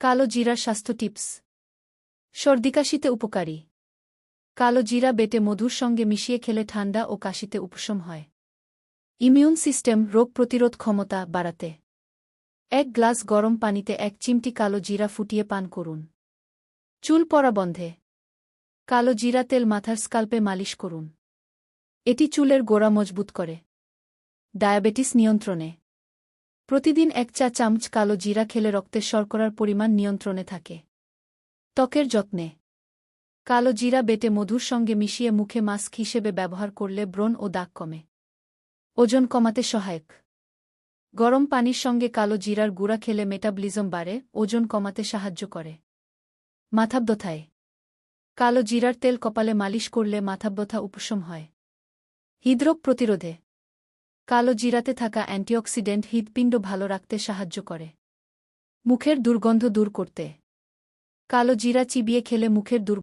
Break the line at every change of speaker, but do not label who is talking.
কালো জিরা স্বাস্থ্য টিপস। সর্দিকাশিতে উপকারী। কালো জিরা বেটে মধুর সঙ্গে মিশিয়ে খেলে ঠান্ডা ও কাশিতে উপশম হয়। ইমিউন সিস্টেম রোগ প্রতিরোধ ক্ষমতা বাড়াতে। এক গ্লাস গরম পানিতে এক চিমটি কালো জিরা ফুটিয়ে পান করুন। চুল পড়া বন্ধে। কালো জিরা তেল মাথার স্কাল্পে মালিশ করুন। এটি চুলের গোড়া মজবুত করে। ডায়াবেটিস নিয়ন্ত্রণে। প্রতিদিন এক চা চামচ কালো জিরা খেলে রক্তের শর্করার পরিমাণ নিয়ন্ত্রণে থাকে। ত্বকের যত্নে। কালো জিরা বেটে মধুর সঙ্গে মিশিয়ে মুখে মাস্ক হিসেবে ব্যবহার করলে ব্রণ ও দাগ কমে। ওজন কমাতে সহায়ক। গরম পানির সঙ্গে কালো জিরার গুঁড়া খেলে মেটাবলিজম বাড়ে, ওজন কমাতে সাহায্য করে। মাথাব্যথায়। কালো জিরার তেল কপালে মালিশ করলে মাথাব্যথা উপশম হয়। হৃদরোগ প্রতিরোধে। কালো জিরাতে থাকা অ্যান্টিঅক্সিডেন্ট হৃদপিণ্ড ভালো রাখতে সাহায্য করে। মুখের দুর্গন্ধ দূর করতে। কালো জিরা চিবিয়ে খেলে মুখের দুর্গন্ধ